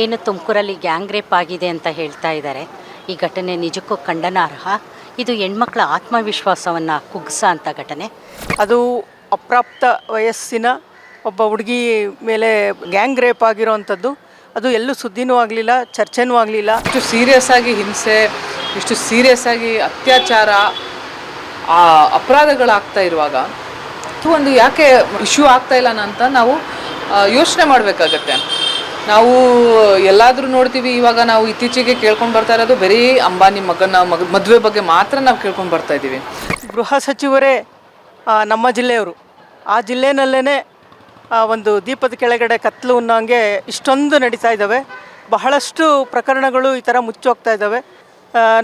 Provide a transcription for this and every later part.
ಏನು ತುಮಕೂರಲ್ಲಿ gang rape ಆಗಿದೆ ಅಂತ ಹೇಳ್ತಾ ಇದ್ದಾರೆ. ಈ ಘಟನೆ ನಿಜಕ್ಕೂ ಖಂಡನಾರ್ಹ? ಇದು ಹೆಣ್ಮಕ್ಳ ಆತ್ಮವಿಶ್ವಾಸವನ್ನು ಕುಗ್ಸ ಅಂತ ಘಟನೆ? ಅದು ಅಪ್ರಾಪ್ತ ವಯಸ್ಸಿನ ಒಬ್ಬ ಹುಡುಗಿ ಮೇಲೆ ಗ್ಯಾಂಗ್ ರೇಪ್ ಆಗಿರೋವಂಥದ್ದು ಅದು ಎಲ್ಲೂ ಸುದ್ದಿನೂ ಆಗಲಿಲ್ಲ ಚರ್ಚೆನೂ ಆಗಲಿಲ್ಲ. ಇಷ್ಟು ಸೀರಿಯಸ್ ಆಗಿ ಹಿಂಸೆ ಇಷ್ಟು ಸೀರಿಯಸ್ ಆಗಿ ಅತ್ಯಾಚಾರ ಆ ಅಪರಾಧಗಳಾಗ್ತಾ ಇರುವಾಗ ಇದು ಒಂದು ಯಾಕೆ ಇಶ್ಯೂ ಆಗ್ತಾ ಇಲ್ಲ ಅಂತ ನಾವು ಯೋಚನೆ ಮಾಡಬೇಕಾಗತ್ತೆ. ನಾವು ಎಲ್ಲಾದರೂ ನೋಡ್ತೀವಿ, ಇವಾಗ ನಾವು ಇತ್ತೀಚೆಗೆ ಕೇಳ್ಕೊಂಡು ಬರ್ತಾ ಇರೋದು ಬರೀ ಅಂಬಾನಿ ಮಗನ ಮಗ, ಮದುವೆ ಬಗ್ಗೆ ಮಾತ್ರ ನಾವು ಕೇಳ್ಕೊಂಡು ಬರ್ತಾ ಇದ್ದೀವಿ. ಗೃಹ ಸಚಿವರೇ ನಮ್ಮ ಜಿಲ್ಲೆಯವರು. ಆ ಜಿಲ್ಲೆಯಲ್ಲೇ ಒಂದು ದೀಪದ ಕೆಳಗಡೆ ಕತ್ಲು ಅನ್ನೋಂಗೆ ಇಷ್ಟೊಂದು ನಡೀತಾ ಇದ್ದಾವೆ ಬಹಳಷ್ಟು ಪ್ರಕರಣಗಳು ಈ ಥರ ಮುಚ್ಚೋಗ್ತಾ ಇದ್ದಾವೆ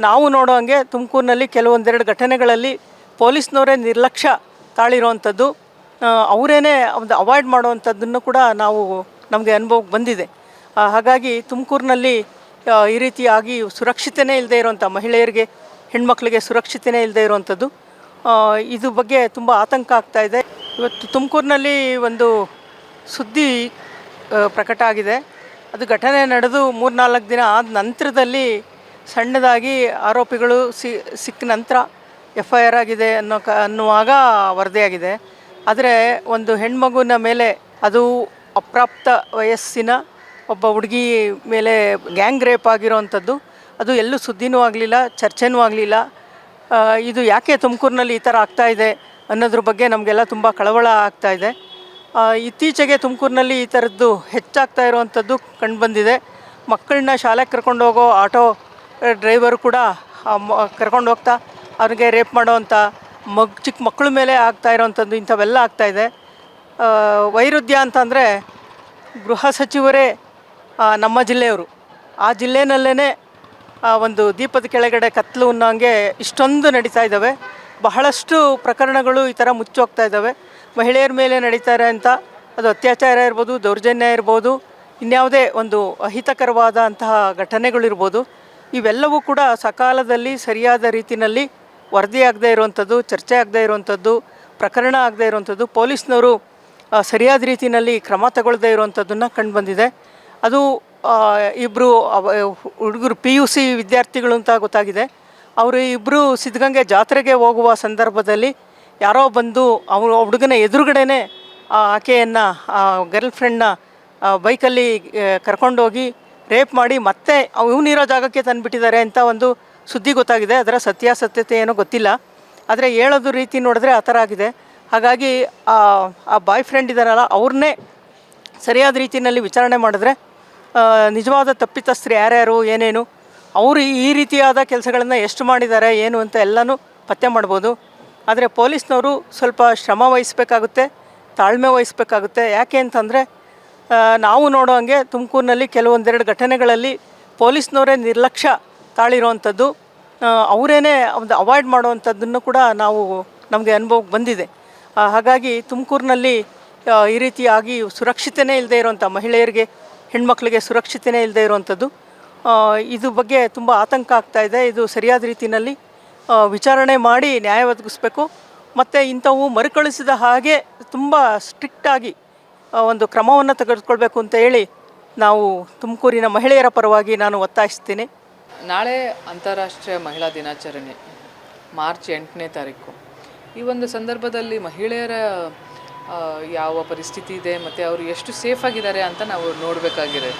ನಾವು ನೋಡೋ ಹಾಗೆ ತುಮಕೂರಿನಲ್ಲಿ ಕೆಲವೊಂದೆರಡು ಘಟನೆಗಳಲ್ಲಿ ಪೊಲೀಸ್ನವರೇ ನಿರ್ಲಕ್ಷ್ಯ ತಾಳಿರೋವಂಥದ್ದು ಅವರೇನೆ ಒಂದು ಅವಾಯ್ಡ್ ಮಾಡುವಂಥದ್ದನ್ನು ಕೂಡ ನಾವು ನಮಗೆ ಅನುಭವಕ್ಕೆ ಬಂದಿದೆ. ಹಾಗಾಗಿ ತುಮಕೂರಿನಲ್ಲಿ ಈ ರೀತಿಯಾಗಿ ಸುರಕ್ಷಿತನೇ ಇಲ್ಲದೆ ಇರುವಂಥ ಮಹಿಳೆಯರಿಗೆ, ಹೆಣ್ಮಕ್ಳಿಗೆ ಸುರಕ್ಷಿತನೇ ಇಲ್ಲದೆ ಇರುವಂಥದ್ದು. ಇದು ಬಗ್ಗೆ ತುಂಬ ಆತಂಕ ಆಗ್ತಾ ಇದೆ. ಇವತ್ತು ತುಮಕೂರಿನಲ್ಲಿ ಒಂದು ಸುದ್ದಿ ಪ್ರಕಟ ಆಗಿದೆ. ಅದು ಘಟನೆ ನಡೆದು ಮೂರ್ನಾಲ್ಕು ದಿನ ಆದ ನಂತರದಲ್ಲಿ ಸಣ್ಣದಾಗಿ ಆರೋಪಿಗಳು ಸಿ, ಸಿಕ್ಕ ನಂತರ ಎಫ್ ಐ ಆರ್ ಆಗಿದೆ ಅನ್ನೋ ಕ, ಅನ್ನುವಾಗ ವರದಿಯಾಗಿದೆ. ಆದರೆ ಒಂದು ಹೆಣ್ಮಗುವಿನ ಮೇಲೆ ಅದು ಅಪ್ರಾಪ್ತ ವಯಸ್ಸಿನ ಒಬ್ಬ ಹುಡುಗಿ ಮೇಲೆ ಗ್ಯಾಂಗ್ ರೇಪ್ ಆಗಿರೋವಂಥದ್ದು ಅದು ಎಲ್ಲೂ ಸುದ್ದಿನೂ ಆಗಲಿಲ್ಲ ಚರ್ಚೆನೂ ಆಗಲಿಲ್ಲ. ಇದು ಯಾಕೆ ತುಮಕೂರಿನಲ್ಲಿ ಈ ಥರ ಆಗ್ತಾಯಿದೆ ಅನ್ನೋದ್ರ ಬಗ್ಗೆ ನಮಗೆಲ್ಲ ತುಂಬ ಕಳವಳ ಆಗ್ತಾ ಇದೆ. ಆ, ಇತ್ತೀಚೆಗೆ ತುಮಕೂರಿನಲ್ಲಿ ಈ ಥರದ್ದು ಹೆಚ್ಚಾಗ್ತಾ ಇರುವಂಥದ್ದು ಕಂಡುಬಂದಿದೆ ಮಕ್ಕಳನ್ನ ಶಾಲೆಗೆ ಕರ್ಕೊಂಡು ಹೋಗೋ ಆಟೋ ಡ್ರೈವರ್ ಕೂಡ ಕರ್ಕೊಂಡು ಹೋಗ್ತಾ ಅವ್ರಿಗೆ ರೇಪ್ ಮಾಡೋವಂಥ ಮಗ್ ಚಿಕ್ಕ ಮಕ್ಕಳ ಮೇಲೆ ಆಗ್ತಾ ಇರೋವಂಥದ್ದು ಇಂಥವೆಲ್ಲ ಆಗ್ತಾಯಿದೆ ವೈರುಧ್ಯ ಅಂತಂದರೆ ಗೃಹ ಸಚಿವರೇ ನಮ್ಮ ಜಿಲ್ಲೆಯವರು. ಆ ಜಿಲ್ಲೆಯಲ್ಲೇ ಒಂದು ದೀಪದ ಕೆಳಗಡೆ ಕತ್ಲು ಅನ್ನೋಂಗೆ ಇಷ್ಟೊಂದು ನಡೀತಾ ಇದ್ದಾವೆ. ಬಹಳಷ್ಟು ಪ್ರಕರಣಗಳು ಈ ಥರ ಮುಚ್ಚೋಗ್ತಾ ಇದ್ದಾವೆ. ಮಹಿಳೆಯರ ಮೇಲೆ ನಡೀತಾರೆ ಅಂತ ಅದು ಅತ್ಯಾಚಾರ ಇರ್ಬೋದು, ದೌರ್ಜನ್ಯ ಇರ್ಬೋದು, ಇನ್ಯಾವುದೇ ಒಂದು ಅಹಿತಕರವಾದ ಅಂತಹ ಘಟನೆಗಳಿರ್ಬೋದು ಇವೆಲ್ಲವೂ ಕೂಡ ಸಕಾಲದಲ್ಲಿ ಸರಿಯಾದ ರೀತಿಯಲ್ಲಿ ವರದಿಯಾಗದೇ ಇರುವಂಥದ್ದು, ಚರ್ಚೆ ಆಗದೇ ಇರುವಂಥದ್ದು, ಪ್ರಕರಣ ಆಗದೇ ಇರುವಂಥದ್ದು, ಪೊಲೀಸ್ನವರು ಸರಿಯಾದ ರೀತಿಯಲ್ಲಿ ಕ್ರಮ ತಗೊಳ್ಳದೇ ಇರುವಂಥದ್ದನ್ನು ಕಂಡುಬಂದಿದೆ ಅದು ಇಬ್ಬರು ಹುಡುಗರು ಪಿ ಯು ಸಿ ವಿದ್ಯಾರ್ಥಿಗಳು ಅಂತ ಗೊತ್ತಾಗಿದೆ. ಅವರು ಇಬ್ಬರು ಸಿದ್ಧಗಂಗೆ ಜಾತ್ರೆಗೆ ಹೋಗುವ ಸಂದರ್ಭದಲ್ಲಿ ಯಾರೋ ಬಂದು ಅವರು ಹುಡುಗನ ಎದುರುಗಡೆನೆ, ಆ ಆಕೆಯನ್ನು ಗರ್ಲ್ ಫ್ರೆಂಡ್ನ ಬೈಕಲ್ಲಿ ಕರ್ಕೊಂಡೋಗಿ ರೇಪ್ ಮಾಡಿ ಮತ್ತೆ ಇವನಿರೋ ಜಾಗಕ್ಕೆ ತಂದುಬಿಟ್ಟಿದ್ದಾರೆ ಅಂತ ಒಂದು ಸುದ್ದಿ ಗೊತ್ತಾಗಿದೆ. ಅದರ ಸತ್ಯಾಸತ್ಯತೆ ಏನೋ ಗೊತ್ತಿಲ್ಲ. ಆದರೆ ಹೇಳೋದು ರೀತಿ ನೋಡಿದ್ರೆ ಆ ಥರ ಆಗಿದೆ. ಹಾಗಾಗಿ, ಆ ಬಾಯ್ ಫ್ರೆಂಡ್ ಇದ್ದಾರಲ್ಲ ಅವ್ರನ್ನೇ ಸರಿಯಾದ ರೀತಿಯಲ್ಲಿ ವಿಚಾರಣೆ ಮಾಡಿದ್ರೆ ನಿಜವಾದ ತಪ್ಪಿತಸ್ಥರು ಯಾರ್ಯಾರು, ಏನೇನು, ಅವರು ಈ ರೀತಿಯಾದ ಕೆಲಸಗಳನ್ನು ಎಷ್ಟು ಮಾಡಿದ್ದಾರೆ, ಏನು ಅಂತ ಎಲ್ಲನೂ ಪತ್ತೆ ಮಾಡ್ಬೋದು. ಆದರೆ ಪೊಲೀಸ್ನವರು ಸ್ವಲ್ಪ ಶ್ರಮ ವಹಿಸಬೇಕಾಗುತ್ತೆ, ತಾಳ್ಮೆ ವಹಿಸಬೇಕಾಗುತ್ತೆ. ಯಾಕೆ ಅಂತಂದರೆ ನಾವು ನೋಡೋ ಹಂಗೆ ತುಮಕೂರಿನಲ್ಲಿ ಕೆಲವೊಂದೆರಡು ಘಟನೆಗಳಲ್ಲಿ ಪೊಲೀಸ್ನವರೇ ನಿರ್ಲಕ್ಷ್ಯ ತಾಳಿರುವಂಥದ್ದು ಅವರೇನೆ ಒಂದು ಅವಾಯ್ಡ್ ಮಾಡುವಂಥದ್ದನ್ನು ಕೂಡ ನಾವು ನಮಗೆ ಅನುಭವಕ್ಕೆ ಬಂದಿದೆ. ಹಾಗಾಗಿ ತುಮಕೂರಿನಲ್ಲಿ ಈ ರೀತಿಯಾಗಿ ಸುರಕ್ಷಿತನೇ ಇಲ್ಲದೆ ಇರುವಂಥ ಮಹಿಳೆಯರಿಗೆ ಹೆಣ್ಮಕ್ಳಿಗೆ ಸುರಕ್ಷಿತನೇ ಇಲ್ಲದೆ ಇರುವಂಥದ್ದು. ಇದು ಬಗ್ಗೆ ತುಂಬ ಆತಂಕ ಆಗ್ತಾ ಇದೆ. ಇದು ಸರಿಯಾದ ರೀತಿಯಲ್ಲಿ ವಿಚಾರಣೆ ಮಾಡಿ ನ್ಯಾಯ ಒದಗಿಸ್ಬೇಕು. ಮತ್ತು ಇಂಥವು ಮರುಕಳಿಸಿದ ಹಾಗೆ ತುಂಬ ಸ್ಟ್ರಿಕ್ಟಾಗಿ ಒಂದು ಕ್ರಮವನ್ನು ತೆಗೆದುಕೊಳ್ಬೇಕು ಅಂತ ಹೇಳಿ ನಾವು ತುಮಕೂರಿನ ಮಹಿಳೆಯರ ಪರವಾಗಿ ನಾನು ಒತ್ತಾಯಿಸ್ತೀನಿ. ನಾಳೆ ಅಂತಾರಾಷ್ಟ್ರೀಯ ಮಹಿಳಾ ದಿನಾಚರಣೆ, ಮಾರ್ಚ್ ಎಂಟನೇ ತಾರೀಕು. ಈ ಒಂದು ಸಂದರ್ಭದಲ್ಲಿ ಮಹಿಳೆಯರ ಯಾವ ಪರಿಸ್ಥಿತಿ ಇದೆ ಮತ್ತು ಅವರು ಎಷ್ಟು ಸೇಫ್ ಆಗಿದ್ದಾರೆ ಅಂತ ನಾವು ನೋಡಬೇಕಾಗಿದೆ.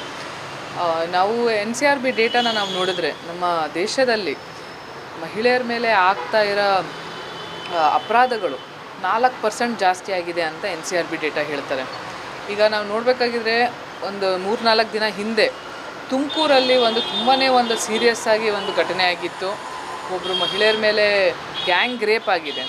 ನಾವು ಎನ್ ಸಿ ಆರ್ ಬಿ ಡೇಟಾನ ನಾವು ನೋಡಿದ್ರೆ ನಮ್ಮ ದೇಶದಲ್ಲಿ ಮಹಿಳೆಯರ ಮೇಲೆ ಆಗ್ತಾ ಇರೋ ಅಪರಾಧಗಳು ನಾಲ್ಕು ಪರ್ಸೆಂಟ್ ಜಾಸ್ತಿ ಆಗಿದೆ ಅಂತ N C R B data ಹೇಳ್ತಾರೆ. ಈಗ ನಾವು ನೋಡಬೇಕಾಗಿದ್ರೆ ಒಂದು ಮೂರು ನಾಲ್ಕು ದಿನ ಹಿಂದೆ ತುಮಕೂರಲ್ಲಿ ಒಂದು ತುಂಬಾ ಒಂದು ಸೀರಿಯಸ್ ಆಗಿ ಒಂದು ಘಟನೆ ಆಗಿತ್ತು. ಒಬ್ಬರು ಮಹಿಳೆಯರ ಮೇಲೆ ಗ್ಯಾಂಗ್ ರೇಪ್ ಆಗಿದೆ.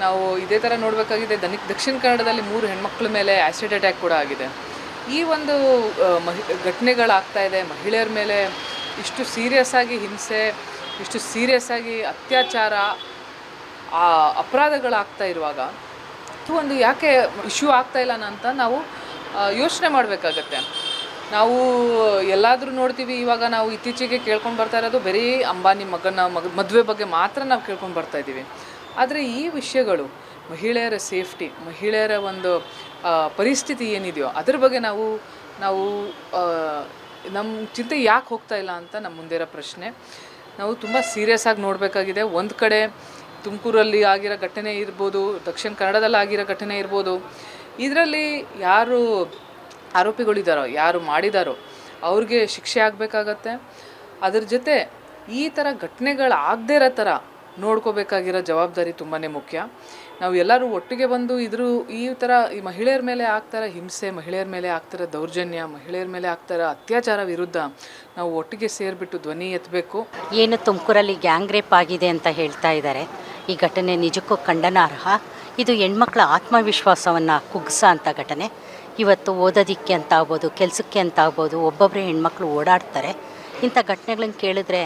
ನಾವು ಇದೇ ಥರ ನೋಡಬೇಕಾಗಿದೆ. ದನಿ, ದಕ್ಷಿಣ ಕನ್ನಡದಲ್ಲಿ ಮೂರು ಹೆಣ್ಮಕ್ಳ ಮೇಲೆ ಆ್ಯಸಿಡ್ ಅಟ್ಯಾಕ್ ಕೂಡ ಆಗಿದೆ. ಈ ಒಂದು ಮಹಿ, ಘಟನೆಗಳಾಗ್ತಾ ಇದೆ. ಮಹಿಳೆಯರ ಮೇಲೆ ಇಷ್ಟು ಸೀರಿಯಸ್ ಆಗಿ ಹಿಂಸೆ, ಇಷ್ಟು ಸೀರಿಯಸ್ ಆಗಿ ಅತ್ಯಾಚಾರ, ಆ, ಅಪರಾಧಗಳಾಗ್ತಾ ಇರುವಾಗ ಇದು ಒಂದು ಯಾಕೆ ಇಶ್ಯೂ ಆಗ್ತಾ ಇಲ್ಲ ಅಂತ ನಾವು ಯೋಚನೆ ಮಾಡಬೇಕಾಗತ್ತೆ. ನಾವು ಎಲ್ಲಾದರೂ ನೋಡ್ತೀವಿ. ಇವಾಗ ನಾವು ಇತ್ತೀಚೆಗೆ ಕೇಳ್ಕೊಂಡು ಬರ್ತಾ ಇರೋದು ಬರೀ ಅಂಬಾನಿ ಮಗನ, ಮಗ, ಮದುವೆ ಬಗ್ಗೆ ಮಾತ್ರ ನಾವು ಕೇಳ್ಕೊಂಡು ಬರ್ತಾ ಇದ್ದೀವಿ. ಆದರೆ ಈ ವಿಷಯಗಳು, ಮಹಿಳೆಯರ ಸೇಫ್ಟಿ, ಮಹಿಳೆಯರ ಒಂದು ಪರಿಸ್ಥಿತಿ ಏನಿದೆಯೋ ಅದ್ರ ಬಗ್ಗೆ ನಾವು ನಾವು ನಮ್ಮ ಚಿಂತೆ ಯಾಕೆ ಹೋಗ್ತಾ ಇಲ್ಲ ಅಂತ ನಮ್ಮ ಮುಂದಿರೋ ಪ್ರಶ್ನೆ. ನಾವು ತುಂಬ ಸೀರಿಯಸ್ ಆಗಿ ನೋಡಬೇಕಾಗಿದೆ. ಒಂದು ಕಡೆ ತುಮಕೂರಲ್ಲಿ ಆಗಿರೋ ಘಟನೆ ಇರ್ಬೋದು, ದಕ್ಷಿಣ ಕನ್ನಡದಲ್ಲಿ ಆಗಿರೋ ಘಟನೆ ಇರ್ಬೋದು, ಇದರಲ್ಲಿ ಯಾರು ಆರೋಪಿಗಳಿದ್ದಾರೋ ಯಾರು ಮಾಡಿದಾರೋ ಅವ್ರಿಗೆ ಶಿಕ್ಷೆ ಆಗಬೇಕಾಗತ್ತೆ. ಅದ್ರ ಜೊತೆ ಈ ಥರ ಘಟನೆಗಳಾಗದೇ ಇರೋ ಥರ ನೋಡ್ಕೋಬೇಕಾಗಿರೋ ಜವಾಬ್ದಾರಿ ತುಂಬಾ ಮುಖ್ಯ. ನಾವು ಎಲ್ಲರೂ ಒಟ್ಟಿಗೆ ಬಂದು ಇದ್ರ ಈ ಥರ ಈ ಮಹಿಳೆಯರ ಮೇಲೆ ಆಗ್ತಾರ ಹಿಂಸೆ, ಮಹಿಳೆಯರ ಮೇಲೆ ಆಗ್ತಾರ ದೌರ್ಜನ್ಯ, ಮಹಿಳೆಯರ ಮೇಲೆ ಆಗ್ತಾರ ಅತ್ಯಾಚಾರ ವಿರುದ್ಧ ನಾವು ಒಟ್ಟಿಗೆ ಸೇರಿಬಿಟ್ಟು ಧ್ವನಿ ಎತ್ತಬೇಕು ಏನು ತುಮಕೂರಲ್ಲಿ ಗ್ಯಾಂಗ್ ರೇಪ್ ಆಗಿದೆ ಅಂತ ಹೇಳ್ತಾ ಇದ್ದಾರೆ. ಈ ಘಟನೆ ನಿಜಕ್ಕೂ ಖಂಡನಾರ್ಹ. ಇದು ಹೆಣ್ಮಕ್ಳ ಆತ್ಮವಿಶ್ವಾಸವನ್ನು ಕುಗ್ಸ ಅಂತ ಘಟನೆ. ಇವತ್ತು ಓದೋದಿಕ್ಕೆ ಅಂತ ಆಗ್ಬೋದು, ಕೆಲಸಕ್ಕೆ ಅಂತ ಆಗ್ಬೋದು ಒಬ್ಬೊಬ್ಬರೇ ಹೆಣ್ಮಕ್ಳು ಓಡಾಡ್ತಾರೆ. ಇಂಥ ಘಟನೆಗಳನ್ನು ಕೇಳಿದ್ರೆ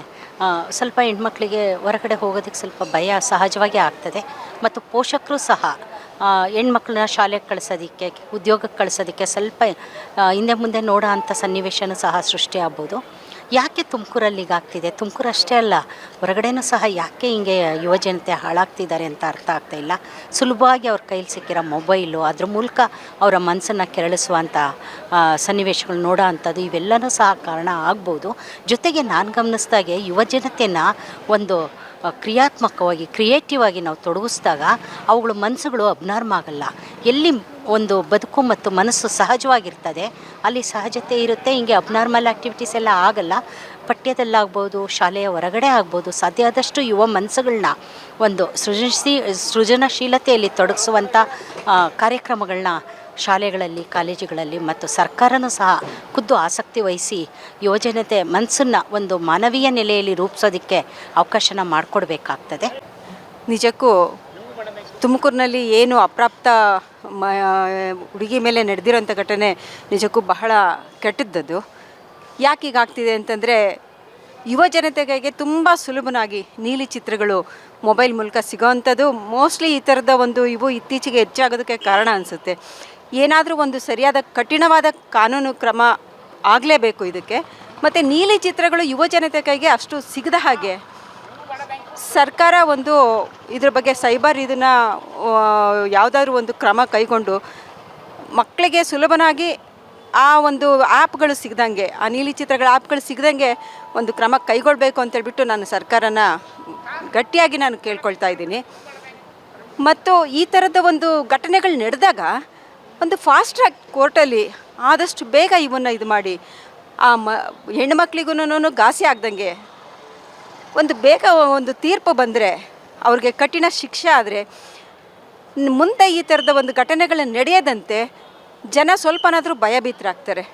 ಸ್ವಲ್ಪ ಹೆಣ್ಮಕ್ಳಿಗೆ ಹೊರಗಡೆ ಹೋಗೋದಕ್ಕೆ ಸ್ವಲ್ಪ ಭಯ ಸಹಜವಾಗಿ ಆಗ್ತದೆ. ಮತ್ತು ಪೋಷಕರು ಸಹ ಹೆಣ್ಮಕ್ಳನ್ನ ಶಾಲೆಗೆ ಕಳಿಸೋದಕ್ಕೆ, ಉದ್ಯೋಗಕ್ಕೆ ಕಳಿಸೋದಕ್ಕೆ ಸ್ವಲ್ಪ ಹಿಂದೆ ಮುಂದೆ ನೋಡೋ ಅಂಥ ಸನ್ನಿವೇಶನೂ ಸಹ ಸೃಷ್ಟಿ ಆಗ್ಬೋದು ಯಾಕೆ ತುಮಕೂರಲ್ಲಿ ಆಗ್ತಿದೆ? ತುಮಕೂರು ಅಷ್ಟೇ ಅಲ್ಲ, ಹೊರಗಡೆನೂ ಸಹ ಯಾಕೆ ಹಿಂಗೆ ಯುವಜನತೆ ಹಾಳಾಗ್ತಿದ್ದಾರೆ ಅಂತ ಅರ್ಥ ಆಗ್ತಾ ಇಲ್ಲ. ಸುಲಭವಾಗಿ ಅವ್ರ ಕೈಲಿ ಸಿಕ್ಕಿರೋ ಮೊಬೈಲು, ಅದ್ರ ಮೂಲಕ ಅವರ ಮನಸ್ಸನ್ನು ಕೆರಳಿಸುವಂಥ ಸನ್ನಿವೇಶಗಳು ನೋಡೋ ಅಂಥದ್ದು ಇವೆಲ್ಲನೂ ಸಹ ಕಾರಣ ಆಗ್ಬೋದು. ಜೊತೆಗೆ ನಾನು ಗಮನಿಸಿದಾಗೆ ಯುವಜನತೆಯನ್ನು ಒಂದು ಕ್ರಿಯಾತ್ಮಕವಾಗಿ ಕ್ರಿಯೇಟಿವ್ ಆಗಿ ನಾವು ತೊಡಗಿಸಿದಾಗ ಅವುಗಳ ಮನಸ್ಸುಗಳು ಅಬ್ನಾರ್ಮ್ ಆಗಲ್ಲ. ಎಲ್ಲಿ ಒಂದು ಬದುಕು ಮತ್ತು ಮನಸ್ಸು ಸಹಜವಾಗಿರ್ತದೆ, ಅಲ್ಲಿ ಸಹಜತೆ ಇರುತ್ತೆ, ಹಿಂಗೆ ಅಬ್ನಾರ್ಮಲ್ ಆ್ಯಕ್ಟಿವಿಟೀಸ್ ಎಲ್ಲ ಆಗಲ್ಲ. ಪಠ್ಯದಲ್ಲಾಗ್ಬೋದು, ಶಾಲೆಯ ಹೊರಗಡೆ ಆಗ್ಬೋದು, ಸಾಧ್ಯ ಆದಷ್ಟು ಯುವ ಮನಸ್ಸುಗಳನ್ನ ಒಂದು ಸೃಜನಶೀ, ಸೃಜನಶೀಲತೆಯಲ್ಲಿ ತೊಡಗಿಸುವಂಥ ಕಾರ್ಯಕ್ರಮಗಳನ್ನ ಶಾಲೆಗಳಲ್ಲಿ, ಕಾಲೇಜುಗಳಲ್ಲಿ ಮತ್ತು ಸರ್ಕಾರನೂ ಸಹ ಖುದ್ದು ಆಸಕ್ತಿ ವಹಿಸಿ ಯುವಜನತೆ ಮನಸ್ಸನ್ನು ಒಂದು ಮಾನವೀಯ ನೆಲೆಯಲ್ಲಿ ರೂಪಿಸೋದಕ್ಕೆ ಅವಕಾಶನ ಮಾಡಿಕೊಡ್ಬೇಕಾಗ್ತದೆ. ನಿಜಕ್ಕೂ ತುಮಕೂರಿನಲ್ಲಿ ಏನು ಅಪ್ರಾಪ್ತ ಮ, ಹುಡುಗಿ ಮೇಲೆ ನಡೆದಿರೋಂಥ ಘಟನೆ ನಿಜಕ್ಕೂ ಬಹಳ ಕೆಟ್ಟದ್ದದು. ಯಾಕೆ ಹೀಗಾಗ್ತಿದೆ ಅಂತಂದರೆ ಯುವ ಜನತೆಗೆ ತುಂಬ ಸುಲಭನಾಗಿ ನೀಲಿ ಚಿತ್ರಗಳು ಮೊಬೈಲ್ ಮೂಲಕ ಸಿಗೋವಂಥದ್ದು ಮೋಸ್ಟ್ಲಿ ಈ ಥರದ ಒಂದು ಇವು ಇತ್ತೀಚೆಗೆ ಹೆಚ್ಚಾಗೋದಕ್ಕೆ ಕಾರಣ ಅನಿಸುತ್ತೆ. ಏನಾದರೂ ಒಂದು ಸರಿಯಾದ ಕಠಿಣವಾದ ಕಾನೂನು ಕ್ರಮ ಆಗಲೇಬೇಕು ಇದಕ್ಕೆ. ಮತ್ತು ನೀಲಿ ಚಿತ್ರಗಳು ಯುವ ಜನತೆ ಕೈಗೆ ಅಷ್ಟು ಸಿಗದ ಹಾಗೆ ಸರ್ಕಾರ ಒಂದು ಇದ್ರ ಬಗ್ಗೆ ಸೈಬರ್ ಇದನ್ನು ಯಾವುದಾದ್ರೂ ಒಂದು ಕ್ರಮ ಕೈಗೊಂಡು ಮಕ್ಕಳಿಗೆ ಸುಲಭನಾಗಿ ಆ ಒಂದು ಆ್ಯಪ್ಗಳು ಸಿಗ್ದಂಗೆ, ಆ ನೀಲಿ ಚಿತ್ರಗಳ ಆ್ಯಪ್ಗಳು ಸಿಗ್ದಂಗೆ ಒಂದು ಕ್ರಮ ಕೈಗೊಳ್ಳಬೇಕು ಅಂತೇಳ್ಬಿಟ್ಟು ನಾನು ಸರ್ಕಾರನ ಗಟ್ಟಿಯಾಗಿ ನಾನು ಕೇಳ್ಕೊಳ್ತಾ ಇದ್ದೀನಿ. ಮತ್ತು ಈ ಥರದ ಒಂದು ಘಟನೆಗಳು ನಡೆದಾಗ ಒಂದು ಫಾಸ್ಟ್ ಟ್ರ್ಯಾಕ್ ಕೋರ್ಟಲ್ಲಿ ಆದಷ್ಟು ಬೇಗ ಇವನ್ನು ಇದು ಮಾಡಿ, ಆ ಮ ಹೆಣ್ಮಕ್ಳಿಗೂ ಘಾಸಿ ಆಗ್ದಂಗೆ ಒಂದು ಬೇಗ ಒಂದು ತೀರ್ಪು ಬಂದರೆ, ಅವ್ರಿಗೆ ಕಠಿಣ ಶಿಕ್ಷೆ ಆದರೆ, ಮುಂದೆ ಈ ಥರದ ಒಂದು ಘಟನೆಗಳು ನಡೆಯದಂತೆ ಜನ ಸ್ವಲ್ಪನಾದರೂ ಭಯಭೀತರಾಗ್ತಾರೆ.